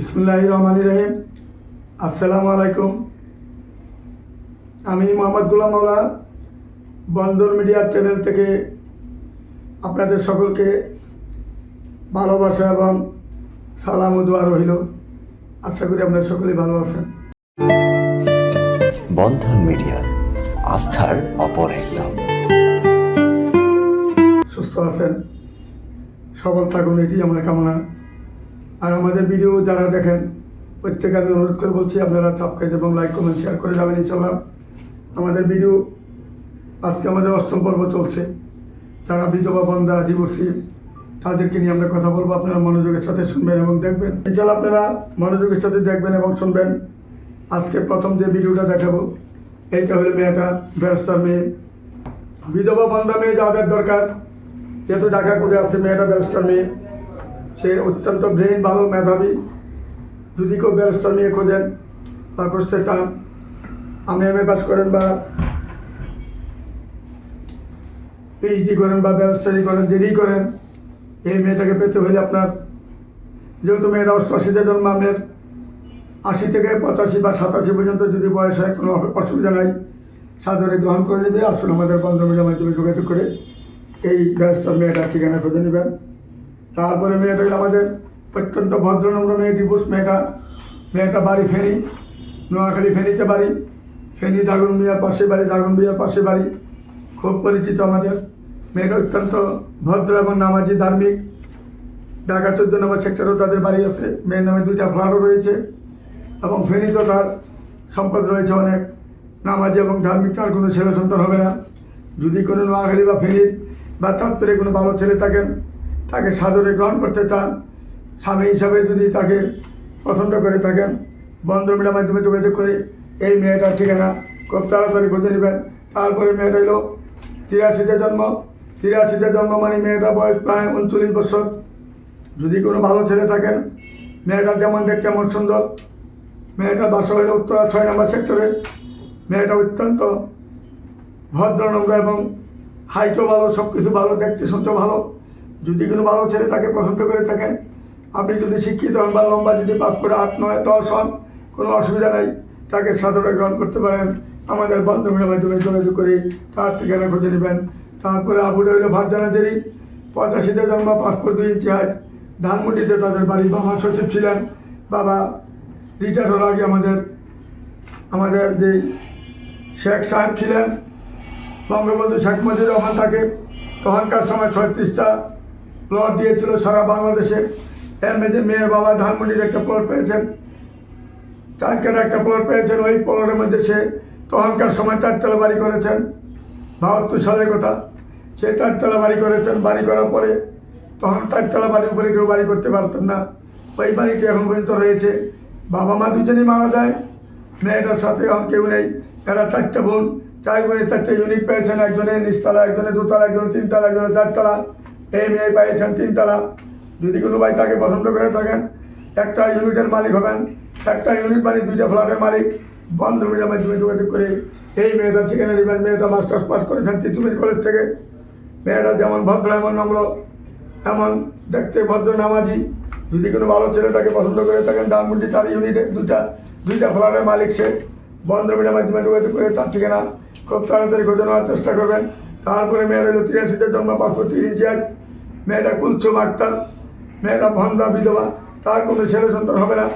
বিসমুল্লাহ রহমান রহিম। আসসালামু আলাইকুম। আমি মোহাম্মদ গুলাম মাওলা বন্দর মিডিয়ার চ্যানেল থেকে আপনাদের সকলকে ভালোবাসা এবং সালাম ও দোয়া রহিল আশা করি আপনারা সকলেই ভালো আছেন। বন্ধন মিডিয়া আস্থার অপর এক নাম। সুস্থ আছেন সবল থাকুন এটি আমার কামনা। আর আমাদের ভিডিও যারা দেখেন প্রত্যেকে আমি অনুরোধ করে বলছি, আপনারা সাবস্ক্রাইব এবং লাইক কমেন্ট শেয়ার করে যাবেন ইনশাল্লাহ আমাদের ভিডিও আজকে আমাদের অষ্টম পর্ব চলছে। যারা বিধবা, বন্ধা ডিভোর্সি তাদেরকে নিয়ে আমরা কথা বলব। আপনারা মনোযোগের সাথে শুনবেন এবং দেখবেন। ইনশাল্লাহ আপনারা মনোযোগের সাথে দেখবেন এবং শুনবেন। আজকে প্রথম যে ভিডিওটা দেখাবো, এইটা হলো মেয়েটা ব্যবস্থার মেয়ে। বিধবা, বন্ধা মেয়ে যাদের দরকার, যেহেতু ঢাকা করে আছে, মেয়েটা ব্যবসার মেয়ে। সে অত্যন্ত ব্রেন ভালো মেধাবী। যদি কেউ ব্যবসার মেয়ে খোঁজেন বা করতে চান আমি এম এ পাস করেন বা পিএইচডি করেন বা ব্যবসায়ী করেন দেরি করেন, এই মেয়েটাকে পেতে হলে আপনার, যেহেতু মেয়েরা অষ্টআশিতে জন্ম আপনার আশি থেকে পঁচাশি বা সাতাশি পর্যন্ত যদি বয়স হয়, কোনো অসুবিধা নাই। সাদরে গ্রহণ করে নেবে, আসুন আমাদের বন্ধুদের মাধ্যমে যোগাযোগ করে এই ব্যবস্থার মেয়েটার ঠিকানা খুঁজে নেবেন। তারপরে মেয়েটা আমাদের অত্যন্ত ভদ্রনম্র মেয়ে দিবস মেয়েটা। মেয়েটা বাড়ি ফেনি, নোয়াখালী ফেনিতে বাড়ি। ফেনি দাগুন মিয়ার পাশে বাড়ি দাগুন মিয়ার পাশে বাড়ি। খুব পরিচিত আমাদের। মেয়েটা অত্যন্ত ভদ্র এবং নামাজি ধার্মিক। ঢাকা চোদ্দ নম্বর সেক্টরেও তাদের বাড়ি আছে। মেয়ের নামে দুইটা ফ্ল্যাটও রয়েছে। এবং ফেনীতেও তার সম্পদ রয়েছে অনেক। নামাজি এবং ধার্মিক, তার কোনো ছেলে সন্তান হবে না। যদি কোনো নোয়াখালী বা ফেনীর বা তাত্পরে কোনো ভালো ছেলে থাকেন তাকে সাদরে গ্রহণ করতে চান, স্বামী হিসাবে যদি তাকে পছন্দ করে থাকেন, বন্ধুমিলার মাধ্যমে যোগাযোগ করে এই মেয়েটার ঠিকানা খুব তাড়াতাড়ি খুঁজে নেবেন। তারপরে মেয়েটা হলো তিরাশিতে জন্ম। তিরাশিতে জন্ম মানে মেয়েটা বয়স প্রায় উনচল্লিশ বছর। যদি কোনো ভালো ছেলে থাকেন মেয়েটা যেমন দেখতে এমন সুন্দর। মেয়েটার বাসা হইল উত্তরা ছয় নম্বর সেক্টরে। মেয়েটা অত্যন্ত ভদ্র, নম্র এবং হাইটও ভালো সব কিছু ভালো, দেখতে শুনতে ভালো। যদি কোনো ভালো ছেলে তাকে পছন্দ করে থাকেন, আপনি যদি শিক্ষিত হন বা লম্বা, যদি পাস করে আট, নয়, দশ হন, কোনো অসুবিধা নাই, তাকে সাদরে গ্রহণ করতে পারেন। আমাদের বন্ধুমের মাধ্যমে যোগাযোগ করে তার ঠিকানা খুঁজে নেবেন। তারপরে আবুটা হইল ভারজানাদেরই পঁচাশিতে জন্ম পাসপোর্ট দুই ইঞ্চি হাইট। ধানমন্ডিতে তাদের বাড়ি। বাবা সচিব ছিলেন। বাবা রিটায়ার হওয়ার আগে আমাদের আমাদের যে শেখ সাহেব ছিলেন, বঙ্গবন্ধু শেখ মুজিবুর রহমান তাকে তখনকার সময় ছয়ত্রিশটা প্লট দিয়েছিল সারা বাংলাদেশে। এর মধ্যে মেয়ের বাবা ধানমন্ডির একটা প্লট পেয়েছেন। চারকাটা একটা প্লট পেয়েছেন। ওই প্লটের মধ্যে সে তখনকার সময় চারতলা বাড়ি করেছেন। বাহাত্তর সালের কথা। সে চারতলা বাড়ি করেছেন। বাড়ি করার পরে তখন চারতলা বাড়ির উপরে কেউ বাড়ি করতে পারতেন না। ওই বাড়িটি এখন পর্যন্ত রয়েছে। বাবা মা দুজনেই মারা যায়। মেয়েটার সাথে এখন কেউ নেই। এরা চারটে বোন। চার বোনের চারটে ইউনিট পেয়েছেন। একজনে নিচতলা একজনে দোতলা একজনে তিনতলা একজনে চারতলা। এই মেয়ে পেয়েছেন তিনতলা। যদি কোনো ভাই তাকে পছন্দ করে থাকেন, একটা ইউনিটের মালিক হবেন, একটা ইউনিট মালিক, দুইটা ফ্ল্যাটের মালিক, বন্ধ মিডিয়ার মাধ্যমে যোগাযোগ করে এই মেয়েটা ঠিকানা নেবেন মেয়েটা মাস্টার্স পাস করেছেন তিতুমির কলেজ থেকে। মেয়েটা যেমন ভদ্র, এমন নম্র, এমন দেখতে ভদ্র, নামাজি। যদি কোনো ভালো ছেলে তাকে পছন্দ করে থাকেন ধানমন্ডি তার ইউনিটে দুটা দুইটা ফ্ল্যাটের মালিক সে। বন্ধ মিডিয়ার মাধ্যমে যোগাযোগ করে তার ঠিকানা খুব তাড়াতাড়ি নেওয়ার চেষ্টা করবেন। তারপরে মেয়েটা হলো তিরাশিতে জন্ম, পাঁচশো তিরিশ এক মেয়েটা কুলসুম আক্তার, মেয়েটা ভন্দা বিধবা, তার কোনো ছেলে সন্তান হবে না।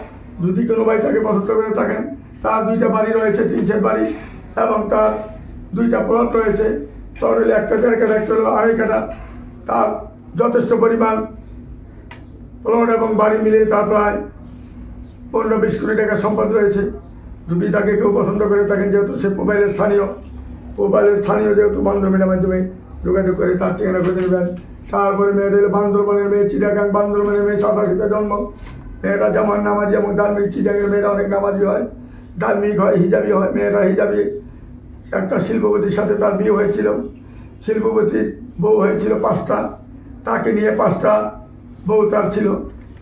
যদি কোনো ভাই তাকে পছন্দ করে থাকেন, তার দুইটা বাড়ি রয়েছে, তিন চার বাড়ি, এবং তার দুইটা প্লট রয়েছে। প্লট হলে একটা দেড় কাটা একটা হলো আড়াই কাটা তার যথেষ্ট পরিমাণ প্লট এবং বাড়ি মিলিয়ে তার প্রায় পনেরো বিশ কোটি টাকা সম্পদ রয়েছে। যদি তাকে কেউ পছন্দ করে থাকেন, যেহেতু সে মোবাইলের স্থানীয় মোবাইলের স্থানীয় যেহেতু বান্ধবীর মাধ্যমে যোগাযোগ করে তার ঠিকানা খুঁজে নেবেন। তারপরে মেয়েদের বান্দরবানের মেয়ে, চিটাগাং বান্দরবানের মেয়ে সাতাশিতে জন্ম। মেয়েটা যেমন নামাজি এবং ধার্মিক। চিটাগের মেয়েরা অনেক নামাজি হয়, ধার্মিক হয়, হিজাবি হয়। মেয়েরা হিজাবি। একটা শিল্পপতির সাথে তার বিয়ে হয়েছিল। শিল্পপতির বউ হয়েছিল পাঁচটা। তাকে নিয়ে পাঁচটা বউ তার ছিল।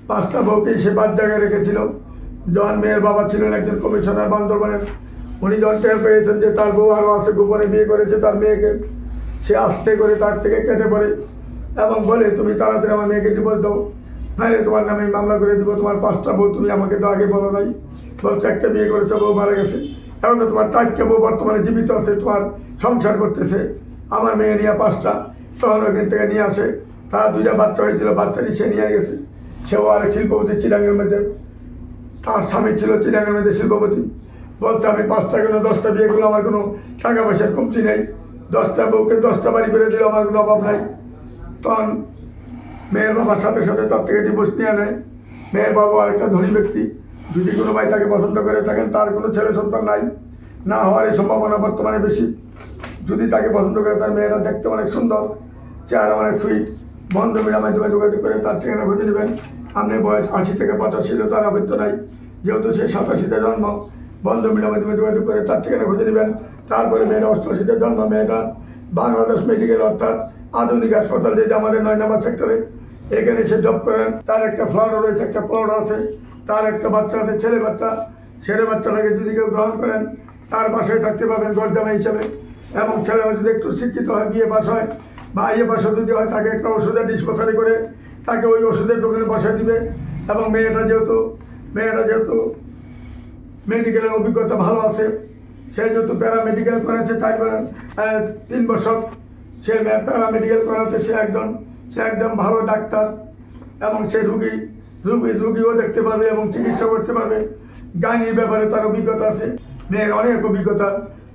পাঁচটা বউকেই সে বাদ জায়গায় রেখেছিল। যখন মেয়ের বাবা ছিলেন একজন কমিশনার বান্দরবানের, উনি যখন টের পেয়েছেন যে তার বউ আরও আছে, গোপনে বিয়ে করেছে, তার মেয়েকে সে আস্তে করে তার থেকে কেটে পড়ে এবং বলে, তুমি তাড়াতাড়ি আমার মেয়েকে ডিভোর্স দাও। নাহলে তোমার নামে মামলা করে দিব, তোমার পাঁচটা বউ তুমি আমাকে তো আগে বলো নাই। বলছো একটা বিয়ে করেছ, বউ মারা গেছে। এখন তো তোমার চারটে বউ বর্তমানে জীবিত আছে, তোমার সংসার করতেছে। আমার মেয়ে নিয়ে পাঁচটা, তখন ওখান থেকে নিয়ে আসে। তার দুইটা বাচ্চা হয়েছিল বাচ্চাটি সে নিয়ে গেছে। সেও আর শিল্পপতি চিরাঙ্গের মধ্যে। তার স্বামী ছিল চিরাঙ্গের মধ্যে শিল্পপতি। বলছে, আমি পাঁচটা কোনো দশটা বিয়ে করলে আমার কোনো টাকা পয়সার কমতি নেই। দশটা বউকে দশটা বাড়ি করে দিল, আমার কোনো অভাব নাই। তখন মেয়ের বাবার সাথে সাথে তার থেকে ডিভোর্স নিয়ে নেয়। মেয়ের বাবা আরেকটা ধনী ব্যক্তি, যদি কোনো ভাই তাকে পছন্দ করে থাকেন, তার কোনো ছেলে সন্তান নাই, না হওয়ার এই সম্ভাবনা বর্তমানে বেশি। যদি তাকে পছন্দ করে, তার মেয়েরা দেখতে অনেক সুন্দর, চেহারা অনেক সুইট বন্ধ মিডিয়ার মাধ্যমে যোগাযোগ করে, তার ঠিকানা খুঁজে নেবেন। আপনি বয়স আশি থেকে পঁচাশি ছিল তার আবৃত্ত নাই। যেহেতু সে সাতাশিতে জন্ম, বন্ধ মিডিয়ার মাধ্যমে যোগাযোগ করে তার ঠিকানা খুঁজে নেবেন। তারপরে মেয়েরা অষ্টআশিতে জন্ম মেয়েটা বাংলাদেশ মেডিকেল অর্থাৎ আধুনিক হাসপাতাল যেটা আমাদের নয় নম্বর সেক্টরে এখানে সে জব করেন। তার একটা ফ্লড রয়েছে, একটা প্লট আছে। তার একটা বাচ্চা আছে, ছেলে বাচ্চা। ছেলে বাচ্চাটাকে যদি কেউ গ্রহণ করেন, তার বাসায় থাকতে পারবেন গরজামা হিসাবে। এবং ছেলেরা যদি একটু শিক্ষিত হয় বিয়ে পাস হয়, বা ইয়ে পাশে যদি হয়, তাকে একটা ওষুধের ডিসপোসারি করে তাকে ওই ওষুধের দোকানে বসায় দিবে। এবং মেয়েটা যেহেতু মেয়েটা যেহেতু মেডিকেলের অভিজ্ঞতা ভালো আছে সে যেহেতু প্যারামেডিক্যাল করেছে, তাই তিন বছর সে প্যারামেডিক্যাল করাতে সে একজন, সে একদম ভালো ডাক্তার এবং সে রুগী রুগী, রুগীও দেখতে পাবে এবং চিকিৎসা করতে পারবে। গাইনির ব্যাপারে তার অভিজ্ঞতা আছে। মেয়ের অনেক অভিজ্ঞতা।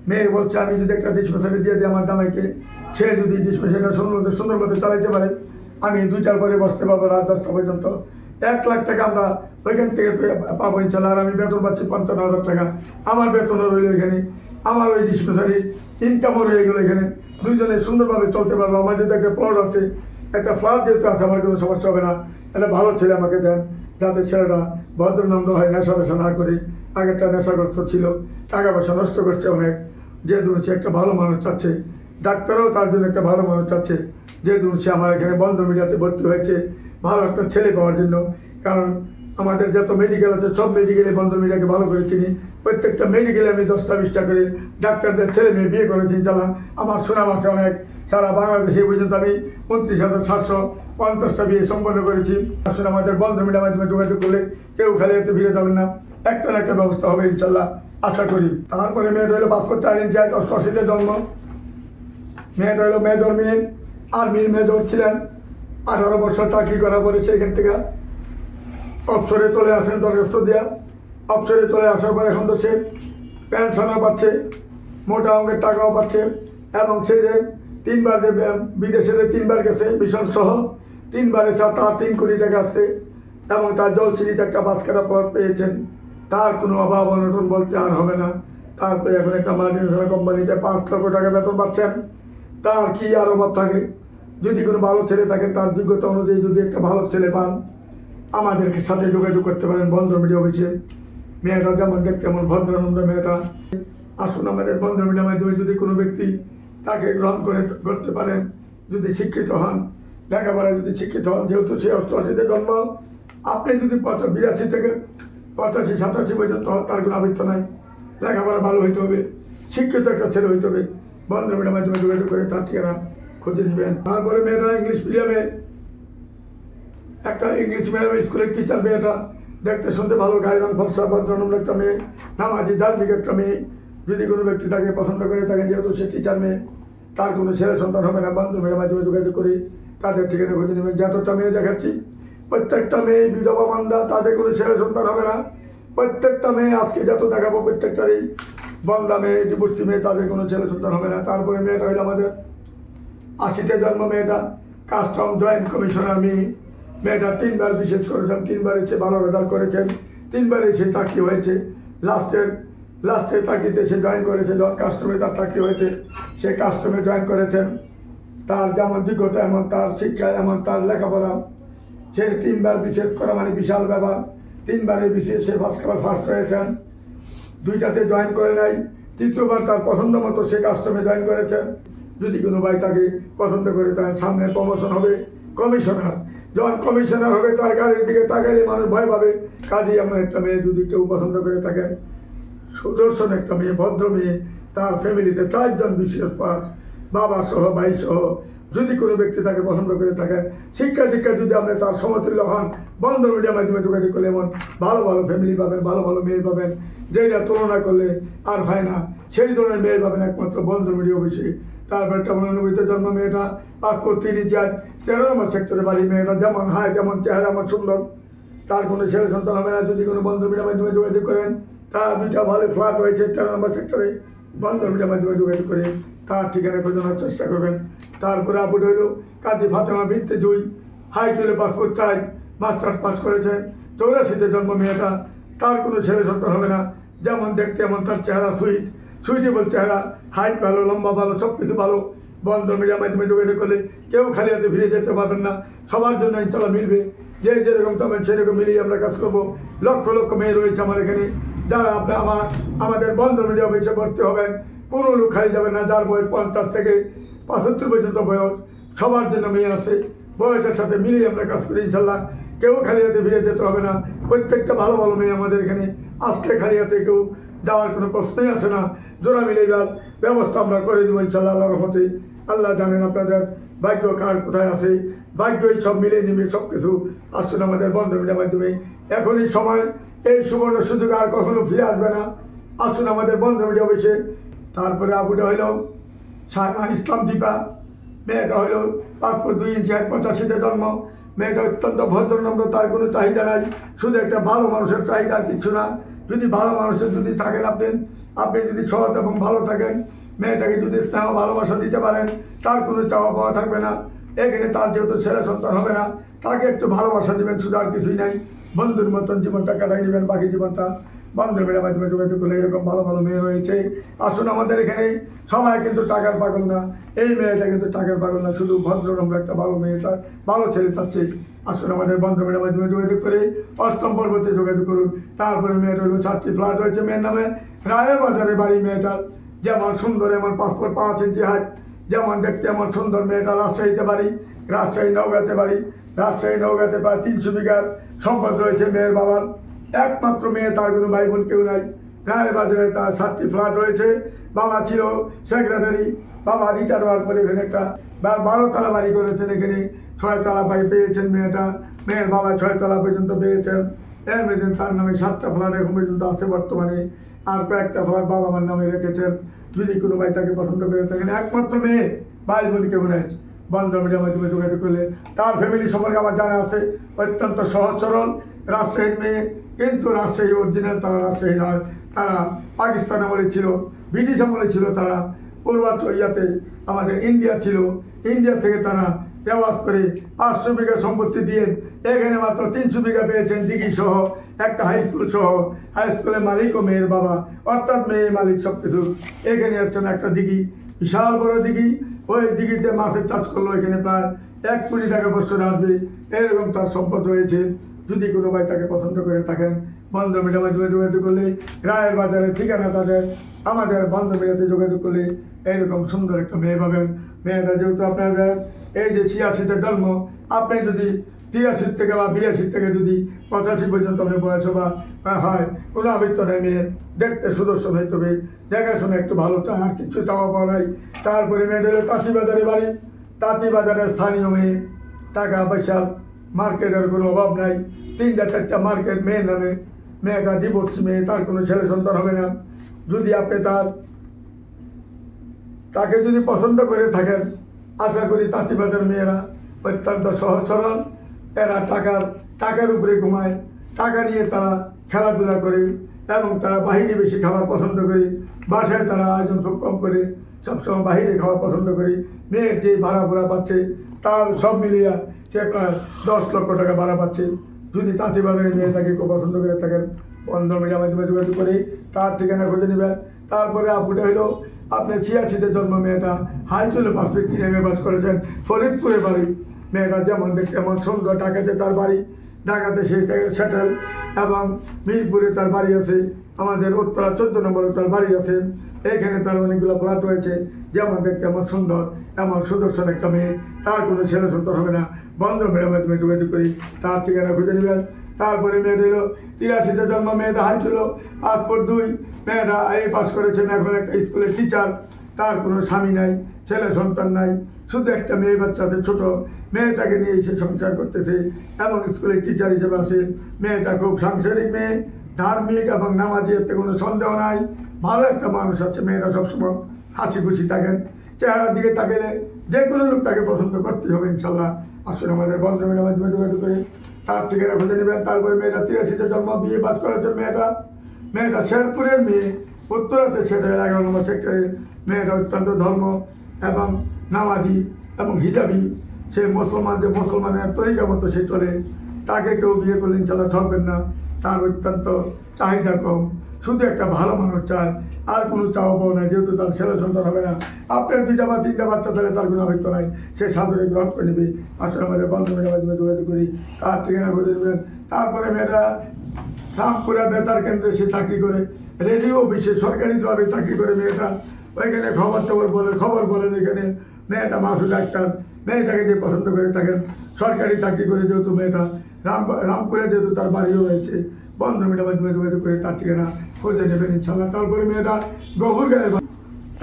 মেয়ে বলছে, আমি যদি একটা ডিসপেন্সারি দিয়ে দিই আমার জামাইকে, সে যদি ডিসপেন্সারিটা সুন্দর সুন্দর মতো চালাইতে পারে, আমি দুইটার পরে বসতে পারব রাত দশটা পর্যন্ত। এক লাখ টাকা আমরা ওইখান থেকে পাবো ইনশাল্লাহ। আর আমি বেতন পাচ্ছি পঞ্চান্ন হাজার টাকা। আমার বেতনও রইল এখানে। আমার ওই ডিসপেন্সারি ইনকামও রয়ে গেলো এখানে। দুইজনে সুন্দরভাবে চলতে পারব। আমার যদি একটা প্লট আছে, একটা ফ্ল্যাট যেহেতু আছে, আমার কোনো সমস্যা হবে না। একটা ভালো ছেলে আমাকে দেন, যাতে ছেলেটা ভদ্রনন্দ হয়, নেশা টেশা না করে। আগেরটা নেশাগ্রস্ত ছিল। টাকা পয়সা নষ্ট করছে অনেক। যেহেতু সে একটা ভালো মানুষ চাচ্ছে। ডাক্তারও তার জন্য একটা ভালো মানুষ চাচ্ছে। যেহেতু সে আমার এখানে বন্ধ মিডিয়াতে ভর্তি হয়েছে। ভালো একটা ছেলে পাওয়ার জন্য। কারণ আমাদের যত মেডিকেল আছে, সব মেডিকেলে বন্ধ মিডিয়াকে ভালো করে চিনি। প্রত্যেকটা মেডিকেলে আমি দশটা বিশটা করে ডাক্তারদের ছেলে মেয়ে বিয়ে করেছি চালাম আমার সুনাম আছে অনেক। সারা বাংলাদেশে পর্যন্ত আমি উনত্রিশ হাজার সাতশো পঞ্চাশটা বিয়ে সম্পন্ন করেছি। আসলে আমাদের বন্ধ মিডিয়ার মাধ্যমে যোগাযোগ করলে কেউ খালি এতে ফিরে যাবেন না। একটা না একটা ব্যবস্থা হবে, ইনশাল্লাহ। আশা করি। তারপরে মেয়েটা হলো পাসপোর্ট চার ইঞ্চি অষ্টআশিতে জন্ম। মেয়েটা হলো মেজর মেয়ে। আর্মির মেজর ছিলেন। আঠারো বছর চাকরি করার পরে সেখান থেকে অবসরে চলে আসেন দরখাস্ত দেওয়া অবসরে চলে আসার পর এখন তো সে পেনশনও পাচ্ছে, মোটা অঙ্কের টাকাও পাচ্ছে এবং সে যে তিনবার যে বিদেশে যে তিনবার গেছে মিশন সহ তিনবারে তার তিন কোটি টাকা আসছে এবং তার জলসিঁড়িতে একটা বাস কাটা পর পেয়েছেন। তার কোনো অভাব অনটন বলতে আর হবে না। তারপরে এখন একটা মাল্টিনেশনাল কোম্পানিতে পাঁচ লক্ষ টাকা বেতন পাচ্ছেন। তার কি আর অভাব থাকে? যদি কোনো ভালো ছেলে থাকেন, তার যোগ্যতা অনুযায়ী যদি একটা ভালো ছেলে পান, আমাদেরকে সাথে যোগাযোগ করতে পারেন বন্ধ মিডিয়া অফিসে। মেয়েটা যেমন দেখতে তেমন ভদ্রানন্দ মেয়েটা। আসুন আমাদের বন্ধ মিডিয়ার মাধ্যমে যদি কোনো ব্যক্তি তাকে গ্রহণ করে করতে পারেন যদি শিক্ষিত হন, লেখাপড়ায় যদি শিক্ষিত হন, যেহেতু সে অষ্টআশিতে জন্ম, আপনি যদি বিরাশি থেকে পঁচাশি, সাতাশি পর্যন্ত হন, তার কোনো আবৃত্ত নাই। লেখাপড়া ভালো হইতে হবে, শিক্ষিত একটা ছেলে হইতে হবে। বন্ধ মিডিয়ার মাধ্যমে যোগাযোগ করে তার ঠিকানা খুঁজে নেবেন। তারপরে মেয়েটা ইংলিশ মিডিয়ামে একটা ইংলিশ মিডিয়াম স্কুলের টিচার মেয়েটা, দেখতে শুনতে ভালো গাইবান ফর্সা ভদ্রনম্র একটা মেয়ে, নামাজি ধার্মিক একটা মেয়ে। যদি কোনো ব্যক্তি তাকে পছন্দ করে থাকেন যেহেতু সে টিচার মেয়ে, তার কোনো ছেলে সন্তান হবে না, বন্ধু মেয়ের মাধ্যমে যোগাযোগ করি, তাদের ঠিকানা খুঁজে নেবেন। যতটা মেয়ে দেখাচ্ছি, প্রত্যেকটা মেয়ে বিধবা, মান্দা, তাদের কোনো ছেলে সন্তান হবে না। প্রত্যেকটা মেয়ে আজকে যত দেখাবো প্রত্যেকটারই, বন্দা মেয়ে, ডিভোর্সি মেয়ে, তাদের কোনো ছেলে সন্তান হবে না। তারপরে মেয়েটা হইল আমাদের আশিতে জন্ম মেয়েটা। কাস্টম জয়েন্ট কমিশনার মেয়ে। মেয়েটা তিনবার বিশেষ করেছেন তিনবার এসে ভালো রেজাল্ট করেছেন তিনবার এসে চাকরি হয়েছে। লাস্টের লাস্টের চাকরিতে সে জয়েন করেছে, যখন কাস্টমে তার চাকরি হয়েছে, সে কাস্টমে জয়েন করেছেন তার যেমন যোগ্যতা, এমন তার শিক্ষা, এমন তার লেখাপড়া। সে তিনবার বিশেষ করা মানে বিশাল ব্যাপার। তিনবারে বিশেষ সে ফার্স্ট ক্লাস ফার্স্ট হয়েছেন দুইটাতে জয়েন করে নাই। তৃতীয়বার তার পছন্দ মতো সে কাস্টমে জয়েন করেছেন যদি কোনো ভাই তাকে পছন্দ করে, তার সামনে প্রমোশন হবে কমিশনার যখন কমিশনার হবে, তার গাড়ির দিকে তাকালে মানুষ ভয় পাবে, কাজেই আমার একটা মেয়ে যদি কেউ পছন্দ করে থাকেন সুদর্শন একটা মেয়ে, ভদ্র মেয়ে, তার ফ্যামিলিতে চারজন বিশেষ পাস বাবা সহ, ভাই সহ, যদি কোনো ব্যক্তি তাকে পছন্দ করে থাকেন, শিক্ষা দীক্ষা যদি আপনি তার সমতুল্য হন, বন্ধ মিডিয়ার মাধ্যমে যোগাযোগ করলে এমন ভালো ভালো ফ্যামিলি পাবেন, ভালো ভালো মেয়ে পাবেন, যেটা তুলনা করলে আর হয় না। সেই ধরনের মেয়ে পাবেন একমাত্র বন্ধ মিডিয়া অফিসে। তারপর একটা উননব্বইতে জন্ম মেয়েটা পাসপোর্ট তিন চার তেরো নম্বর সেক্টরে বাড়ি মেয়েটা যেমন হায় যেমন চেহারা আমার সুন্দর। তার কোনো ছেলে সন্তান হবে না, যদি কোনো বন্ধ মিডিয়ার মাধ্যমে যোগাযোগ করেন, তার দুইটা ভালো ফ্ল্যাট রয়েছে, তেরো নম্বর সেক্টরে বন্ধ মিডিয়ার মাধ্যমে যোগাযোগ করে তার ঠিকানা খোঁজানোর চেষ্টা করবেন। তারপরে আপুট হইল কাজী ফাতেমা বিনতে জুই হাই টুয়েলে পাসপোর্ট চাই মাস্টার্স পাস করেছেন চৌরাশিতে জন্ম মেয়েটা। তার কোনো ছেলে সন্তান হবে না, যেমন দেখতে, এমন তার চেহারা সুইট সুইটেবল চেহারা হাইট ভালো লম্বা ভালো সব কিছু ভালো বন্ধ মিডিয়ার মাধ্যমে যোগাযোগ করলে কেউ খালি হাতে ফিরে যেতে পারবেন না। সবার জন্য ইনশাল্লাহ মিলবে। যে যেরকম পাবেন সেরকম মিলিয়ে আমরা কাজ করব। লক্ষ লক্ষ মেয়ে রয়েছে আমার এখানে। যারা আপনি আমার আমাদের বন্ধ মিডিয়া অফিসে ভর্তি হবেন, কোনো লোক খালি যাবে না। যার বয়স পঞ্চাশ থেকে পঁচাত্তর পর্যন্ত বয়স, সবার জন্য মেয়ে আছে। বয়সের সাথে মিলিয়ে আমরা কাজ করি ইনশাল্লাহ কেউ খালি হাতে ফিরে যেতে হবে না। প্রত্যেকটা ভালো ভালো মেয়ে আমাদের এখানে। আসলে খালি হাতে কেউ যাওয়ার কোনো প্রশ্নই আসে না। জোড়া মিলে যাওয়ার ব্যবস্থা আমরা করে দেবো ইনশাল্লাহ, আল্লাহর রহমতে। আল্লাহ জানেন আপনাদের ভাগ্য কার কোথায় আছে। ভাগ্যই সব মিলে নিবে সব কিছু আসুন আমাদের বন্ধ মিডিয়ার মাধ্যমে এখনই সময় এই সুবর্ণ সুযোগ আর কখনো ফিরে আসবে না। আসুন আমাদের বন্ধ মিডিয়া অফিসে তারপরে আবুটা হইল ইসলাম দীপা। মেয়েটা হইল পাসপোর্ট দুই ইঞ্চি, এক পঁচাশিতে জন্ম। মেয়েটা অত্যন্ত ভদ্র ভদ্রনম্র তার কোনো চাহিদা নাই। শুধু একটা ভালো মানুষের চাহিদা, কিছু না। যদি ভালো মানুষের যদি থাকেন আপনি আপনি যদি সৎ এবং ভালো থাকেন, মেয়েটাকে যদি স্নেহ, ভালোবাসা দিতে পারেন, তার কোনো চাওয়া পাওয়া থাকবে না। এখানে তার যেহেতু ছেলে সন্তান হবে না, তাকে একটু ভালোবাসা দেবেন শুধু আর কিছুই নাই। বন্ধুর মতন জীবনটা কাটাই নেবেন, বাকি জীবনটা বন্ধুর মেয়ের মাধ্যমে যোগাযোগ করলে এরকম ভালো ভালো মেয়ে রয়েছে আসুন আমাদের এখানে সবাই কিন্তু টাকার পাগল না। এই মেয়েটা কিন্তু টাকার পাগল না, শুধু ভদ্র নম্বর একটা ভালো মেয়ে চায় ভালো ছেলে চাচ্ছে আসুন আমাদের বন্ধু মেয়ের মাধ্যমে যোগাযোগ করে অষ্টম পর্বতে যোগাযোগ করুন। তারপরে মেয়েটা হলো চারটি ফ্ল্যাট রয়েছে মেয়ের নামে রায়ের বাজারে বাড়ি মেয়েটার। যেমন সুন্দর, এমন পাসপোর্ট পাঁচ ইঞ্চি হাইট যেমন দেখতে এমন সুন্দর মেয়েটা রাজশাহীতে বাড়ি, রাজশাহী নৌগাতে বাড়ি। রাজশাহী নৌগাতে প্রায় তিনশো বিঘার সম্পদ রয়েছে মেয়ের বাবার। একমাত্র মেয়ে, তার কোনো ভাই বোন কেউ নাই। রায়ের বাজারে তার সাতটি ফ্ল্যাট রয়েছে। বাবা ছিল সেক্রেটারি, বাবা রিটায়ার হওয়ার পরে এখানে একটা বা- বারোতলা বাড়ি করেছেন এখানে। ছয়তলা বাড়ি পেয়েছেন মেয়েটা। মেয়ের বাবা ছয়তলা পর্যন্ত পেয়েছেন। এর মধ্যে তার নামে সাতটা ফ্ল্যাট এখন পর্যন্ত আছে বর্তমানে। আর কয়েকটা ফ্ল্যাট বাবা মার নামে রেখেছেন। যদি কোনো ভাই তাকে পছন্দ করে থাকেন, একমাত্র মেয়ে ভাই বোন কেউ নেই। বন্ধ মিডিয়ার মাধ্যমে যোগাযোগ করলে। তার ফ্যামিলি সম্পর্কে আমার জানা আছে। অত্যন্ত সহজ সরল রাজশাহীর মেয়ে কিন্তু রাজশাহী অরিজিনাল তারা রাজশাহী নয়, তারা পাকিস্তান আমলে ছিল, ব্রিটিশ আমলে ছিল তারা। পূর্বাঞ্চল ইয়াতে আমাদের ইন্ডিয়া ছিল। ইন্ডিয়া থেকে তারা রেওয়াজ করে পাঁচশো বিঘা সম্পত্তি দিয়ে এখানে মাত্র তিনশো বিঘা পেয়েছেন দিঘি সহ একটা হাই স্কুল সহ। হাই স্কুলের মালিক ও মেয়ের বাবা, অর্থাৎ মেয়ে মালিক সব কিছু এখানে আসছেন একটা দিঘি। বিশাল বড় দিঘি। ওই দিঘিতে মাছের চাষ করল এখানে প্রায় এক কোটি টাকা বছর আসবে। এরকম তার সম্পদ রয়েছে। যদি কোনো ভাই তাকে পছন্দ করে থাকেন বন্ধ মিডিয়ার মাধ্যমে যোগাযোগ করলে, রায়ের বাজারে ঠিকানা তাদের, আমাদের বন্ধ মিডিয়াতে যোগাযোগ করলে এইরকম সুন্দর একটা মেয়ে পাবেন। মেয়েটা যেহেতু আপনাদের এই যে ছিয়াশিতে জন্ম, আপনি যদি তিরাশি থেকে বা বিরাশি থেকে যদি পঁচাশি পর্যন্ত আপনি বয়স বা হয়, কোনো আবৃত্ত নেই মেয়ের, দেখতে সুদর্শন হইতে হবে। দেখাশোনা একটু ভালো চা কিছু চাওয়া পাওয়া নাই। তারপরে মেয়েদের তাঁতি বাজারে বাড়ি। তাঁতি বাজারের স্থানীয় মেয়ে, টাকা পয়সা মার্কেটের কোনো অভাব নাই। তিনটা, চারটা মার্কেট মেয়ের নামে। মেয়েটা ডিভোর্সি মেয়ে, তার কোনো ছেলে সন্তান হবে না। যদি আপনি তার, তাকে যদি পছন্দ করে থাকেন, আশা করি তাঁতিবাজার মেয়েরা অত্যন্ত সহজ সরল। এরা টাকার টাকার উপরে ঘুমায়। টাকা নিয়ে তারা খেলাধুলা করে এবং তারা বাহিরে বেশি খাবার পছন্দ করে। বাসায় তারা আয়োজন খুব কম করে। সবসময় বাহিরে খাওয়া পছন্দ করে। মেয়ের যে ভাড়া ভরা পাচ্ছে। তার সব মিলিয়ে সে দশ লক্ষ টাকা ভাড়া পাচ্ছে। যদি তাঁতিবাজারের মেয়েটাকে খুব পছন্দ করে থাকেন বন্ধ মিডিয়া মাধ্যমে যোগাযোগ করে তার ঠিকানা খুঁজে নেবেন। তারপরে আপুটা হলো আপনার ছিয়াশিতে জন্ম মেয়েটা হাইচুলে পাসপোর্ট কিনে মেয়ে বাস করেছেন ফরিদপুরে বাড়ি। মেয়েটা যেমন দেখতে এমন সুন্দর, ঢাকাতে তার বাড়ি, ঢাকাতে সেই সেটেল এবং মিরপুরে তার বাড়ি আছে, আমাদের উত্তরা চোদ্দ নম্বরে তার বাড়ি আছে। এখানে তার অনেকগুলো ফ্ল্যাট রয়েছে, যেমন দেখতে এমন সুন্দর, এমন সুদর্শন একটা মেয়ে, তার কোনো ছেলে সন্তান হবে না। বন্ধ মাধ্যমে যোগাযোগ করি। তার ঠিকানা খুঁজে নেবেন। তারপরে মেয়েটা এলো। তিরাশিতে জন্ম মেয়েটা হাই ছিল পাসপোর্ট দুই। মেয়েটা এই পাস করেছেন এখন একটা স্কুলের টিচার তার কোনো স্বামী নাই, ছেলে সন্তান নাই। শুধু একটা মেয়ে বাচ্চা আছে, ছোট। মেয়েটাকে নিয়ে এসে সংসার করতেছে এবং স্কুলের টিচার হিসেবে আছে। মেয়েটা খুব সাংসারিক মেয়ে। ধার্মিক এবং নামাজি, এতে কোনো সন্দেহ নাই। ভালো একটা মানুষ আছে মেয়েরা সবসময় হাসি খুশি থাকেন। চেহারার দিকে তাকালে যে কোনো লোক তাকে পছন্দ করতেই হবে, ইনশাল্লাহ। আসলে আমাদের বন্ধু মেয়ের মাধ্যমে যোগাযোগ করে তার ঠিকানা খুঁজে নেবেন। তারপরে মেয়েটা তিরাশিতে জন্ম, বিয়ে পাস করেছেন মেয়েটা। মেয়েটা শেরপুরের মেয়ে, উত্তরাতে সেটা এগারো নম্বর সেক্টরে মেয়েটা অত্যন্ত ধর্ম এবং নামাজি এবং হিজাবি। সে মুসলমানদের মুসলমানের তরিকা মতো সে চলে। তাকে কেউ বিয়ে করলে ইনশাল্লাহ ঠকবেন না। তার অত্যন্ত চাহিদা কম। শুধু একটা ভালো মানুষ চায় আর কোনো চাওয়া পাও নাই, যেহেতু তার ছেলে সন্তান হবে না। আপনার দুইটা বা তিনটা বাচ্চা তাহলে তার কোনো আবৃত্ত নাই। সে সাদরে গ্রহণ করে নেবে আসলে আমাদের বন্ধু মেয়ের মাধ্যমে যোগাযোগ করি, তার ঠিকানা খুঁজে নেবেন। তারপরে মেয়েরা রামপুরা বেতার কেন্দ্রে সে চাকরি করে, রেডিও অফিসে সরকারিভাবে চাকরি করে মেয়েটা। ওইখানে খবর টবর বলে, খবর বলেন এখানে, মেয়েটা মাসু ডাক্তার মেয়েটাকে যে পছন্দ করে থাকেন, সরকারি চাকরি করে যেহেতু মেয়েটা, রাম রামপুরে যেহেতু তার বাড়িও রয়েছে বন্ধ মেয়েটা মাধ্যমে যোগাযোগ করে তার ঠিকানা খুঁজে নেবেন ইনশাল্লাহ। তারপরে মেয়েটা গভুর গায়ে।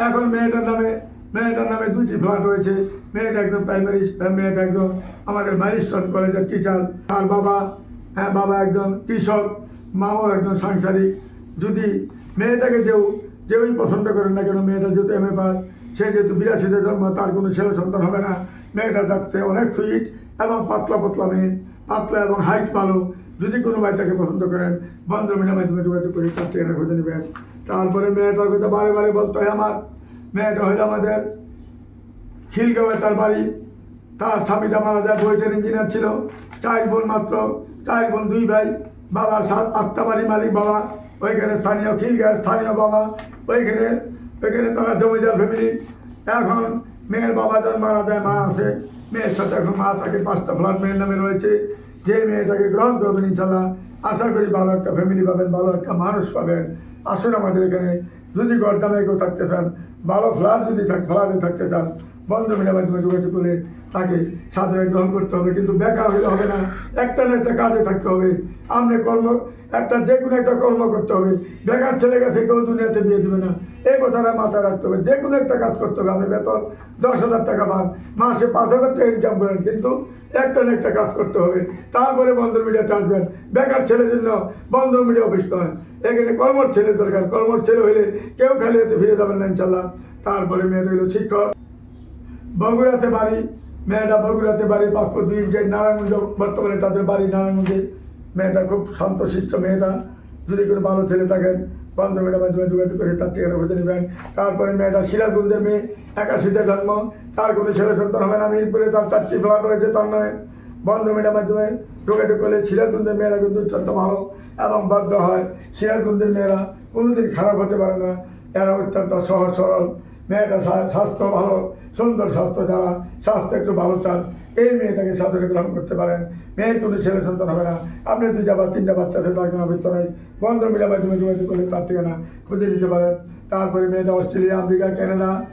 এখন মেয়েটার নামে মেয়েটার নামে দুটি ফ্ল্যাট রয়েছে। মেয়েটা একদম প্রাইমারি মেয়েটা একদম আমাদের মাইলস্টোন কলেজের টিচার তার বাবা হ্যাঁ বাবা একজন কৃষক, মাও একজন সাংসারিক। যদি মেয়েটাকে যেও যেই পছন্দ করেন না কেন, মেয়েটা যেহেতু এম এ পাস সে যেহেতু বিরাশিতে জন্ম, তার কোনো ছেলে সন্তান হবে না। মেয়েটা দেখতে অনেক সুইট এবং পাতলা পাতলা মেয়ে। পাতলা এবং হাইট ভালো। যদি কোনো ভাই তাকে পছন্দ করেন বন্ধু মিনা মাধ্যমে যোগাযোগ করে তার ঠিকানা খুঁজে নেবেন। তারপরে মেয়েটার কথা বারে বারে বলতে হয় আমার। মেয়েটা হলো আমাদের খিলগাঁওয়ে তার বাড়ি। তার স্বামীটা মারা যায় বইটার ইঞ্জিনিয়ার ছিল। চার বোন মাত্র। চার বোন দুই ভাই। বাবার সাত, আটটা বাড়ি মালিক বাবা। ওইখানে স্থানীয় খিলগাঁয়ের স্থানীয় বাবা। ওইখানে ওইখানে তারা জমিদার ফ্যামিলি। এখন মেয়ের বাবা যখন মারা যায়, মা আছে। মেয়ের সাথে এখন মা থাকে, পাঁচটা ফ্ল্যাট মেয়ের নামে রয়েছে। যে মেয়েটাকে গ্রহণ করবেন ইনশাল্লাহ আশা করি ভালো একটা ফ্যামিলি পাবেন, ভালো একটা মানুষ পাবেন। আসুন আমাদের এখানে, যদি গরদামে কেউ থাকতে চান, ভালো ফ্ল্যাট যদি ফ্ল্যাটে থাকতে চান, বন্ধ মিলের মাধ্যমে যোগাযোগ করে তাকে সাদরে গ্রহণ করতে হবে, কিন্তু বেকার হলে হবে না, একটা না একটা কাজে থাকতে হবে। আপনি কর্ম, একটা যে কোনো একটা কর্ম করতে হবে। বেকার ছেলে কাছে কেউ দুনিয়াতে বিয়ে দেবে না। এই কথাটা মাথায় রাখতে হবে। যে কোনো একটা কাজ করতে হবে। আপনি বেতন দশ হাজার টাকা পান, মাসে পাঁচ হাজার টাকা ইনকাম করেন, কিন্তু একটা না একটা কাজ করতে হবে। তারপরে বন্ধন মিডিয়াতে আসবেন। বেকার ছেলের জন্য বন্ধন মিডিয়া অফিস নয় এখানে কর্মর ছেলে দরকার। কর্মর ছেলে হলে কেউ খালি হাতে ফিরে যাবেন না, ইনশাল্লাহ। তারপরে মেয়েটা হলো শিক্ষক। বগুড়াতে বাড়ি। মেয়েটা বগুড়াতে বাড়ি, পাসপোর্ট দুই ইঞ্চি, নারায়ণগঞ্জ, বর্তমানে তাদের বাড়ি নারায়ণগঞ্জে। মেয়েটা খুব শান্ত শান্তশিষ্ট মেয়েটা। যদি কোনো ভালো ছেলে থাকেন বন্ধ মেয়েটা মাধ্যমে যোগাযোগ করে তার ঠিকানা খুঁজে নেবেন। তারপরে মেয়েটা সিরাজগঞ্জের মেয়ে। একাশিতে জন্ম। তার কোনো ছেলে সন্তান হবে না। মিরপুরে তার চারটি ফ্ল্যাট রয়েছে তার নামে। বন্ধ মেয়েটার মাধ্যমে যোগাযোগ করলে সিরাজগঞ্জের মেয়েরা কিন্তু অত্যন্ত ভালো এবং বাধ্য হয়। সিরাজগঞ্জের মেয়েরা কোনোদিন খারাপ হতে পারে না। এরা অত্যন্ত সহজ, সরল। মেয়েটা স্বা- স্বাস্থ্য ভালো, সুন্দর স্বাস্থ্য যারা, স্বাস্থ্য একটু ভালো চান, এই মেয়েটাকে সাথে গ্রহণ করতে পারেন। মেয়ের কোনো ছেলে সন্তান হবে না। আপনি দুইটা বা তিনটা বাচ্চা আছে, তার কোনো নাই। বন্ধ মিডিয়া মাধ্যমে যোগাযোগ করলে তার ঠিকানা খুঁজে নিতে পারেন তারপরে মেয়েটা অস্ট্রেলিয়া, আমেরিকা, কানাডা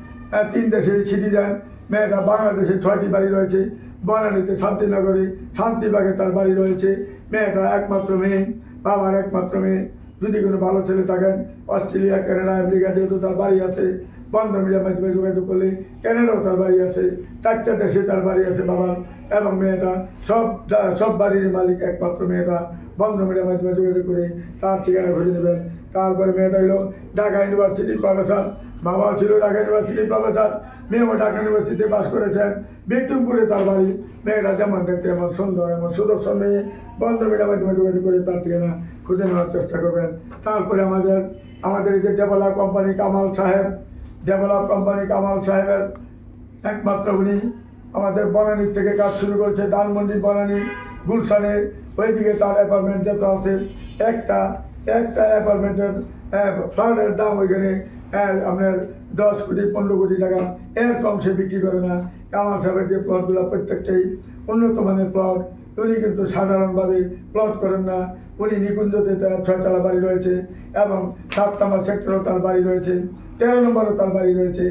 তিন দেশে সিটিজেন। মেয়েটা বাংলাদেশে ছয়টি বাড়ি রয়েছে, বনানীতে শান্তিনগরে শান্তিবাগে তার বাড়ি রয়েছে। মেয়েটা একমাত্র মেয়ে, বাবার একমাত্র মেয়ে। যদি কোনো ভালো ছেলে থাকেন, অস্ট্রেলিয়া, কানাডা, আমেরিকা যেহেতু তার বাড়ি আছে, বন্ধ মিডিয়ার মাধ্যমে যোগাযোগ করলে কানাডাও তার বাড়ি আছে, চারটা দেশে তার বাড়ি আছে বাবার এবং মেয়েটা সব সব বাড়ির মালিক একমাত্র মেয়েটা। বন্ধ মিডিয়ার মাধ্যমে যোগাযোগ করে তার ঠিকানা খুঁজে নেবেন। তারপরে মেয়েটা হলো ঢাকা ইউনিভার্সিটির প্রফেসর বাবাও ছিল ঢাকা ইউনিভার্সিটির প্রফেসর, মেয়েও ঢাকা ইউনিভার্সিটিতে বাস করেছেন। বিক্রমপুরে তার বাড়ি। মেয়েটা যেমন দেখতে এমন সুন্দর, এমন সুদর্শন মেয়ে। বন্ধ মাধ্যমে যোগাযোগ করে তার ঠিকানা খুঁজে নেওয়ার চেষ্টা করবেন। তারপরে আমাদের আমাদের এই যে ডেভেলপ কোম্পানি কামাল সাহেব, ডেভেলপ কোম্পানি কামাল সাহেবের একমাত্র উনি। আমাদের বনানী থেকে কাজ শুরু করেছে ধানমন্ডি বনানী গুলশানে ওইদিকে তার অ্যাপার্টমেন্ট যত আছে একটা একটা অ্যাপার্টমেন্টের ফ্ল্যাটের দাম ওইখানে আহ, আপনার দশ কোটি পনেরো কোটি টাকা। এর কম সে বিক্রি করে না। কামাল সাহেবের যে প্লটগুলো প্রত্যেকটাই উন্নত মানের প্লট উনি কিন্তু সাধারণভাবে প্লট করেন না। উনি নিকুঞ্জতে তার ছয়তলা বাড়ি রয়েছে এবং সাত নম্বর সেক্টরেও তার বাড়ি রয়েছে তেরো নম্বরও তার বাড়ি রয়েছে।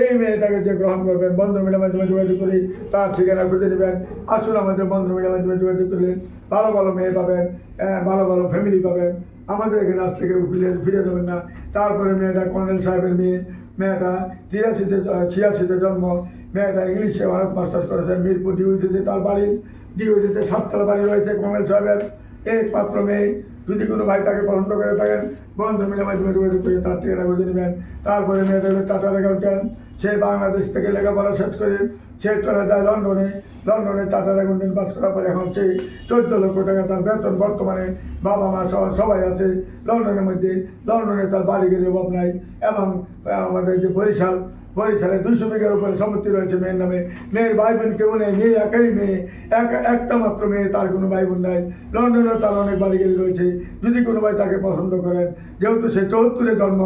এই মেয়েটাকে যে গ্রহণ করবেন বন্ধু মিলের মাধ্যমে যোগাযোগ করে তার ঠিকানা খুঁজে দেবেন আসুন আমাদের বন্ধু মিলের মাধ্যমে যোগাযোগ করলে ভালো ভালো মেয়ে পাবেন আহ, ভালো ভালো ফ্যামিলি পাবেন। আমাদের এখানে আজ থেকে ফিরে ফিরে যাবেন না। তারপরে মেয়েটা কর্নেল সাহেবের মেয়ে, মেয়েটা তিরাশিতে ছিয়াশিতে জন্ম, মেয়েটা ইংলিশে অনার্স মাস্টার্স করেছেন মিরপুর ডিউটিতে তার বাড়ি। ডিউটিতে সাততলা বাড়ি রয়েছে কমল সাহেবের। একমাত্র মেয়ে। যদি কোনো ভাই তাকে পছন্দ করে থাকেন, বন্ধু মিলে মাধ্যমে করে তার ঠিকানা খুঁজে নেবেন। তারপরে মেয়েটা টাটার অ্যাকাউন্টেন্ট সে বাংলাদেশ থেকে লেখাপড়া শেষ করে সে চলে যায় লন্ডনে লন্ডনে টাটার অ্যাকাউন্টেন্ট পাস করার পরে এখন সেই চোদ্দ লক্ষ টাকা তার বেতন বর্তমানে বাবা মা সহ সবাই আছে। লন্ডনের মধ্যে, লন্ডনে তার বাড়ি গেলে অভাব নাই এবং আমাদের যে বরিশাল, বরিশালে দুইশো বিঘার উপরে সম্পত্তি রয়েছে মেয়ের নামে। মেয়ের ভাই বোন কেউ নেই, মেয়ে একাই মেয়ে। এক, একটা মাত্র মেয়ে তার কোনো ভাই বোন নাই। লন্ডনে তার অনেক বাড়ি গাড়ি রয়েছে। যদি কোনো ভাই তাকে পছন্দ করেন, যেহেতু সে চৌত্তরে জন্ম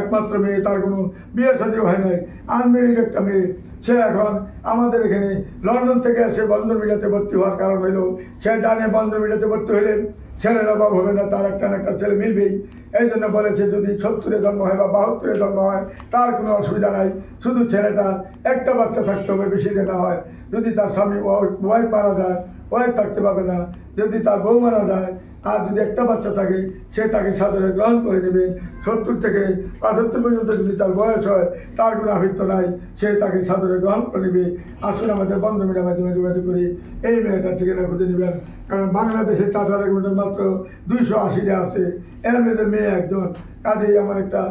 একমাত্র মেয়ে, তার কোনো বিয়ে শাদীও হয় নাই। আনমেরিড একটা মেয়ে সে এখন আমাদের এখানে লন্ডন থেকে এসে বন্ধন মিডিয়াতে ভর্তি হওয়ার কারণ হইল। সে জানে বন্ধন মিডিয়াতে ভর্তি হলে ছেলের অভাব হবে না, তার একটা না একটা ছেলে মিলবেই। এই জন্য বলেছে, যদি সত্তরে জন্ম হয় বা বাহাত্তরে জন্ম হয়, তার কোনো অসুবিধা নাই। শুধু ছেলেটার একটা বাচ্চা থাকতে হবে বেশি দিন না হয়। যদি তার স্বামী ওয়াইফ মারা যায় ওয়াইফ থাকতে পারবে না। যদি তার বউ মারা যায় আর যদি একটা বাচ্চা থাকে, সে তাকে সাদরে গ্রহণ করে নেবে। সত্তর থেকে পঁচাত্তর পর্যন্ত যদি তার বয়স হয়, তার কোনো আবৃত্ত নাই, সে তাকে সাদরে গ্রহণ করে নেবে। আসুন আমাদের বন্ধ মিডিয়ার মাধ্যমে যোগাযোগ করি এই মেয়েটার ঠিকানা খুঁজে নেবেন। কারণ বাংলাদেশে টাটার অ্যাকাউন্টের মাত্র দুইশো আশিটা আছে। এর মধ্যে মেয়ে একজন। কাজেই আমার একটা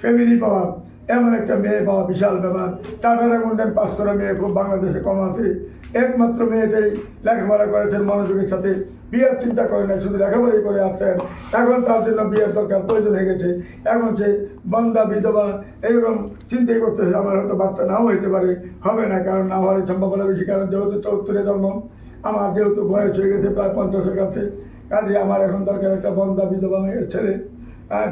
ফ্যামিলি পাওয়া, এমন একটা মেয়ে পাওয়া বিশাল ব্যাপার। টাটার অ্যাকাউন্টেন্ট পাস করা মেয়ে খুব বাংলাদেশে কম আছে। একমাত্র মেয়েটাই লেখাপড়া করেছেন মনোযোগের সাথে। বিয়ের চিন্তা করে না শুধু লেখাপড়াই করে আসছেন। এখন তার জন্য বিয়ের দরকার প্রয়োজন হয়ে গেছে। এখন সে বন্দা, বিধবা এরকম চিন্তাই করতেছে, আমার হয়তো বাচ্চা নাও হইতে পারে, হবে না, কারণ না হওয়ার সম্ভাবনা বেশি, কারণ যেহেতু চৌত্তরে জন্ম, আমার যেহেতু বয়স হয়ে গেছে প্রায় পঞ্চাশের কাছে, কাজে আমার এখন দরকার একটা বন্দা, বিধবা মেয়ের ছেলে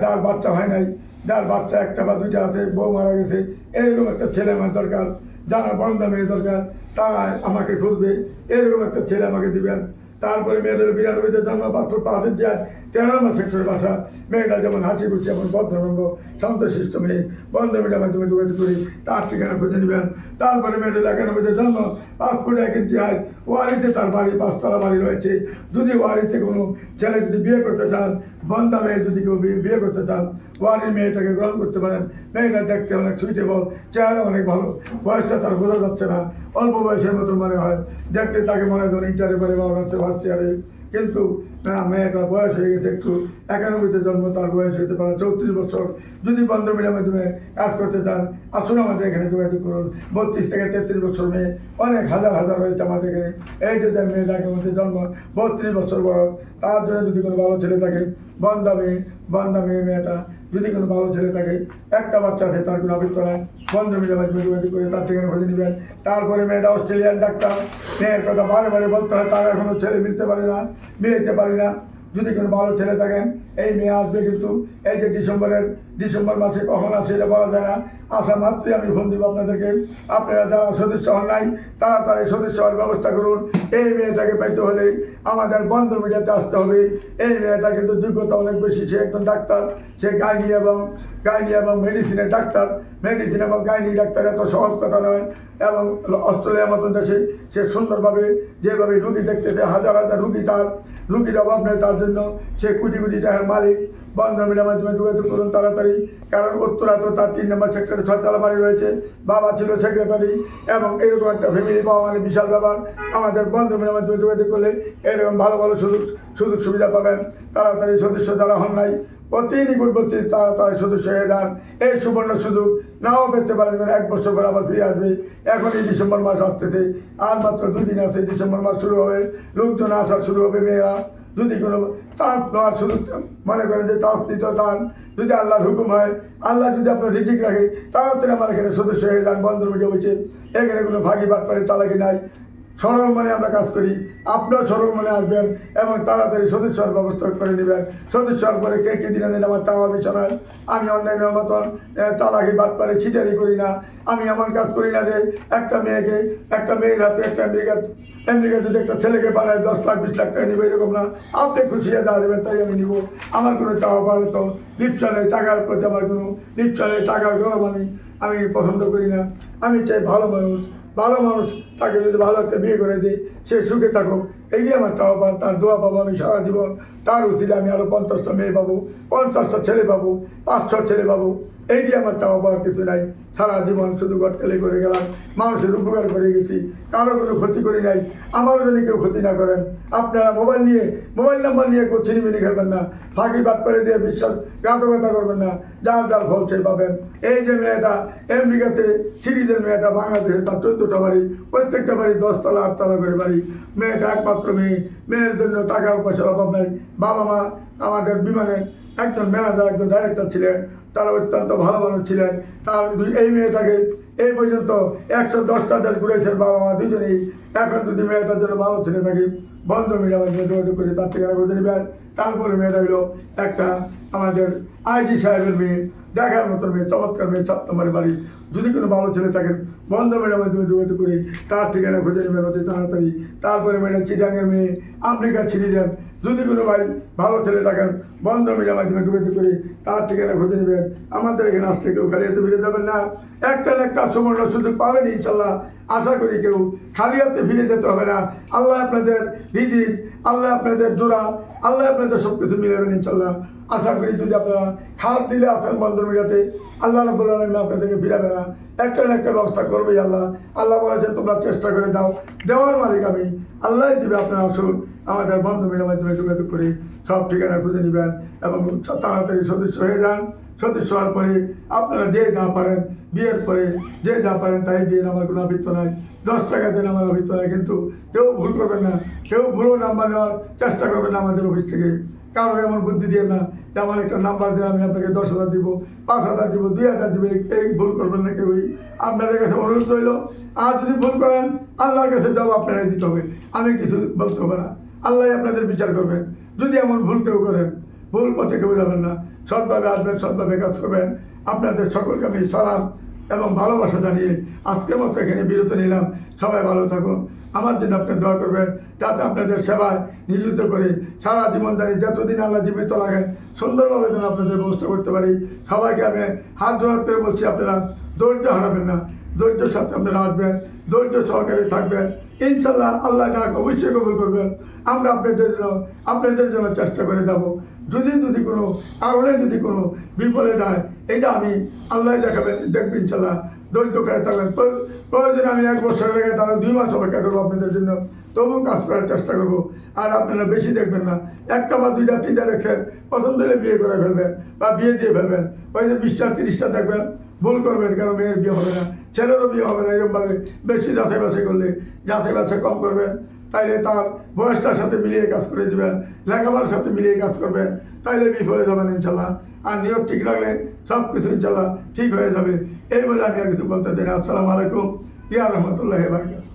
যার বাচ্চা হয় নাই, যার বাচ্চা একটা বা দুইটা আছে, বউ মারা গেছে এরকম একটা ছেলে আমার দরকার, যারা বন্ধা মেয়ে দরকার, তারা আমাকে খুঁজবে এরকম একটা ছেলে আমাকে দিবেন। তারপরে মেয়েদের বিরানব্বইতে জন্ম পাত্র পাঁচ ইঞ্চি আর তেরো সেক্টরের বাসা মেয়েটা যেমন হাসি খুশি এমন ভদ্রনম্র শান্তশিষ্ট মেয়ে বন্ধ মিডিয়ার মাধ্যমে যোগাযোগ করি তার ঠিকানা খুঁজে নেবেন। তারপরে মেয়েদের একানব্বইতে জন্ম, পাঁচ ফুট এক ইঞ্চি হাইট, ওয়ারিতে তার বাড়ি, পাঁচতলা বাড়ি রয়েছে। যদি ওয়ারিতে কোনো ছেলে যদি বিয়ে করতে চান, বন্ধা মেয়ে যদি কেউ বিয়ে- করতে চান, ওয়ারির মেয়েটাকে গ্রহণ করতে পারেন। মেয়েটা দেখতে অনেক সুইটেবল চেহারা অনেক ভালো। বয়সটা তার বোঝা যাচ্ছে না। অল্প বয়সের মতন মনে হয়। দেখতে তাকে মনে হয় ধরুন পরে বা অনার্সে ফার্স্ট ইয়ারে কিন্তু, না মেয়েটার বয়স হয়ে গেছে একটু, একানব্বইতে জন্ম, তার বয়স হতে পারে চৌত্রিশ বছর। যদি বন্ধ মিলের মাধ্যমে কাজ করতে চান, আসুন আমাদের এখানে যোগাযোগ করুন। বত্রিশ থেকে তেত্রিশ বছর মেয়ে, অনেক হাজার হাজার রয়েছে আমাদের এখানে। এই যে মেয়ে, যাকে মধ্যে জন্ম, বত্রিশ বছর বয়স, তার জন্য যদি কোনো ভালো ছেলে থাকে, বন্ধ মেয়ে বন্ধ মেয়ে, মেয়েটা যদি কোনো ভালো ছেলে থাকে, একটা বাচ্চা আছে, তার কোনো নাই বন্ধ মিডিয়ার মাধ্যমে যোগাযোগ করে তার ঠিকানা খুঁজে নেবেন। তারপরে মেয়েটা অস্ট্রেলিয়ান ডাক্তার। মেয়ের কথা বারে বারে বলতে হয়, তার এখনও ছেলে মিলতে পারে না, মিলাইতে পারে না। যদি কোনো ভালো ছেলে থাকেন, এই মেয়ে আসবে কিন্তু, এই যে ডিসেম্বরের, ডিসেম্বর মাসে কখন আসে এটা বলা যায় না। আসা মাত্রই আমি ফোন দিব আপনাদেরকে। আপনারা যারা সদস্য হন নাই, তারা তাড়াতাড়ি সদস্য হওয়ার ব্যবস্থা করুন। এই মেয়েটাকে পাইতে হলে আমাদের বন্ধ মিডিয়াতে আসতে হবে। এই মেয়েটা কিন্তু যোগ্যতা অনেক বেশি, সে একজন ডাক্তার, সে গাইনি এবং গাইনি এবং মেডিসিনের ডাক্তার। মেডিসিন এবং গাইনি ডাক্তার এত সহজ কথা নয় এবং অস্ট্রেলিয়ার মতন দেশে সে সুন্দরভাবে যেভাবে রুগী দেখতেছে, হাজার হাজার রুগী তার রুগীর অভাব নেই, তার জন্য সে কুটি কুটি টাকার মালিক। বন্ধ মিডিয়ার মাধ্যমে যোগাযোগ করুন তাড়াতাড়ি, কারণ উত্তরা তো তার তিন নম্বর সেক্টরে ছয়তলা বাড়ি রয়েছে, বাবা ছিল সেক্রেটারি এবং এরকম একটা ফ্যামিলি পাওয়া মানে বিশাল ব্যাপার। আমাদের বন্ধ মিডিয়ার মাধ্যমে যোগাযোগ করলে এরকম ভালো ভালো সুযোগ সুযোগ সুবিধা পাবেন। তাড়াতাড়ি সদস্য যারা হন নাই অতি নিকটবর্তী তাড়াতাড়ি সদস্য হয়ে যান এই সুবর্ণ সুযোগ নাও পেতে পারেন এক বছর পর আবার ফিরে আসবে। এখন এই ডিসেম্বর মাস আসতেছে। আর মাত্র দুই দিন আছে, ডিসেম্বর মাস শুরু হবে। লোকজন আসা শুরু হবে মেয়েরা। যদি কোনো তাঁত নেওয়ার সুযোগ মনে করেন যে তাঁত নিত তান, যদি আল্লাহর হুকুম হয়, আল্লাহ যদি আপনার রিজিক রাখে তাড়াতাড়ি আমার এখানে সদস্য হয়ে যান বন্ধ মিটে হয়েছে এখানে কোনো ফাঁকি বাদ পারে তালাকি নাই। সরল মনে আমরা কাজ করি। আপনার সরল মনে আসবেন এবং তাড়াতাড়ি সদস্যর ব্যবস্থা করে নেবেন। সদস্যর পরে কে কে দিনে আমার টাকা বিষয় আমি অন্যান্য মতন চালাকি বাদ পারে ছিটারি করি না। আমি এমন কাজ করি না যে একটা মেয়েকে, একটা মেয়ের হাতে একটা আমেরিকা আমেরিকা যদি একটা ছেলেকে বানায় দশ লাখ, বিশ লাখ টাকা নিবে এরকম না। আপনি খুশি হয়ে দেওয়া দেবেন তাই আমি নিব। আমার কোনো টাকা পাওয়া তো লিপসা নেই টাকার প্রতি আমার কোনো লিপসা নেই টাকার গরম আমি আমি পছন্দ করি না। আমি চাই ভালো মানুষ ভালো মানুষ, তাকে যদি ভালো একটা বিয়ে করে দিই, সে সুখে থাকুক। এইটি আমার তাও পান তার দোয়া পাবো আমি সারা জীবন। তার উচিত আমি আরও পঞ্চাশটা মেয়ে পাবো, পঞ্চাশটা ছেলে পাবো, পাঁচশো ছেলে পাবো। এইটি আমার চাওয়া পাওয়ার কিছু নাই। সারা জীবন শুধু গটকালি করে গেলাম। মানুষের উপকার করে গেছি। কারও কোনো ক্ষতি করি নাই। আমারও যদি কেউ ক্ষতি না করেন, আপনারা মোবাইল নিয়ে, মোবাইল নাম্বার নিয়ে কেউ চিনিমিনি খেলবেন না। ফাঁকি বাদ করে দিয়ে বিশ্বাস ঘাতকতা করবেন না। যার যার ফল সেই পাবেন। এই যে মেয়েটা, আমেরিকাতে সিরিজের মেয়েটা বাংলাদেশে তার চোদ্দটা বাড়ি, প্রত্যেকটা বাড়ি দশতলা, আটতলা করে বাড়ি। মেয়েটা একমাত্র মেয়ে। মেয়ের জন্য টাকা পয়সার অভাব নাই। বাবা মা আমাদের বিমানের একজন ম্যানেজার, একজন ডাইরেক্টর ছিলেন। তারা অত্যন্ত ভালো মানুষ ছিলেন। তার এই মেয়েটাকে এই পর্যন্ত একশো দশটা দেশ ঘুরেছেন বাবা মা দুজনেই। এখন যদি মেয়েটার জন্য ভালো ছেলে থাকি, বন্ধ জন্য যোগাযোগ করে তার ঠিকানা খুঁজে নেবেন তারপরে মেয়েটা হলো একটা আমাদের আইজি সাহেবের মেয়ে। দেখার মতো মেয়ে, চমৎকার মেয়ে সাত নম্বরের বাড়ি। যদি কোনো ভালো ছেলে থাকেন বন্ধ মেয়ের মাধ্যমে যোগাযোগ করে তার ঠিকানা খুঁজে নেবেন অতি তাড়াতাড়ি। তারপরে মেয়েটা চিটাঙের মেয়ে আমেরিকা ছিঁড়ে দেন। যদি কোনো ভাই ভালো ছেলে থাকেন, বন্ধ মিডিয়ার মাধ্যমে যোগাযোগ করে তার ঠিকানা খুঁজে নেবেন। আমাদের এখানে আসতে কেউ খালি হাতে ফিরে যাবেন না। একটা একটা সুবর্ণ সুযোগ পাবেন ইনশাল্লাহ আশা করি কেউ খালি হাতে ফিরে যেতে হবে না। আল্লাহ আপনাদের রিজিক, আল্লাহ আপনাদের জোড়া, আল্লাহ আপনাদের সব কিছু মিলাবেন ইনশাল্লাহ আশা করি যদি আপনারা খাত দিলে আসেন বন্ধ মিলাতে আল্লাহ রব্বুল আলমিন আপনাদেরকে ফিরাবে না। একটা না একটা ব্যবস্থা করবেই আল্লাহ। আল্লাহ বলেছেন, তোমরা চেষ্টা করে দাও। দেওয়ার মালিক আমি। আল্লাহ দিবে আপনারা আসুন আমাদের বন্ধু মিলের মাধ্যমে যোগাযোগ করে সব ঠিকানা খুঁজে নেবেন এবং তাড়াতাড়ি সদস্য হয়ে যান। সদস্য হওয়ার পরে আপনারা যে যা পারেন, বিয়ের পরে যে যা পারেন তাই দিন, আমার কোনো আবৃত্ত নাই। দশ টাকা দেন, আমার আবৃত্ত নাই। কিন্তু কেউ ভুল করবেন না। কেউ ভুলও নাম্বার নেওয়ার চেষ্টা করবেন না আমাদের অফিস থেকে। কারোর এমন বুদ্ধি দিয়ে না যে, আমার একটা নাম্বার দিয়ে আমি আপনাকে দশ হাজার দিব, পাঁচ হাজার দিব, দুই হাজার দিব। এই ভুল করবেন না কেউই। আপনাদের কাছে অনুরোধ রইল, আর যদি ভুল করেন, আল্লাহর কাছে জবাব আপনারাই দিতে হবে। আমি কিছু বলতে হবে না। আল্লাহ আপনাদের বিচার করবেন। যদি এমন ভুল কেউ করেন, ভুল পথে কেউ যাবেন না। সৎভাবে আসবেন, সৎভাবে কাজ করবেন। আপনাদের সকলকে আমি সালাম এবং ভালোবাসা জানিয়ে আজকের মতো এখানে বিরত নিলাম। সবাই ভালো থাকুন। আমার জন্য আপনি দোয়া করবেন, যাতে আপনাদের সেবায় নিয়োজিত করে সারা জীবন জানি যতদিন আল্লাহ জীবিত লাগেন সুন্দরভাবে যেন আপনাদের ব্যবস্থা করতে পারি। সবাইকে আমি হাত জোড়াত করে বলছি, আপনারা ধৈর্য হারাবেন না। ধৈর্যের সাথে আপনারা আসবেন, ধৈর্য সহকারে থাকবেন। ইনশাল্লাহ আল্লাহ ডাক অবশ্যই কবুল করবেন। আমরা আপনাদের জন্য আপনাদের জন্য চেষ্টা করে যাব। যদি যদি কোনো কারণে যদি কোনো বিপদে যায়, এটা আমি আল্লাহ দেখাবেন, দেখবেন ইনশাল্লাহ ধৈর্য করে থাকবেন। প্র- প্রয়োজনে আমি এক বছর আগে তারা দুই মাস অপেক্ষা করব আপনাদের জন্য। তবুও কাজ করার চেষ্টা করব। আর আপনারা বেশি দেখবেন না। একটা বা দুইটা, তিনটা দেখছেন, পছন্দ হলে বিয়ে করে ফেলবেন বা বিয়ে দিয়ে ফেলবেন। ওই যে বিশটা, তিরিশটা দেখবেন, ভুল করবেন, কারণ মেয়ের বিয়ে হবে না, ছেলেরও বিয়ে হবে না এরকমভাবে বেশি যাচাই বাছাই করলে যাচাই বাছাই কম করবেন। তাইলে তার বয়সটার সাথে মিলিয়ে কাজ করে দেবেন, লেখাপড়ার সাথে মিলিয়ে কাজ করবেন, তাইলে বিফলে যাবেন ইনশাল্লাহ। আর নিয়োগ ঠিক রাখলে সব কিছু ইনশাল্লাহ ঠিক হয়ে যাবে। এই বলে আমি আর কিছু বলতে চাই আসসালামু আলাইকুম। ইয়া রহমতুল্লাহ বারকাত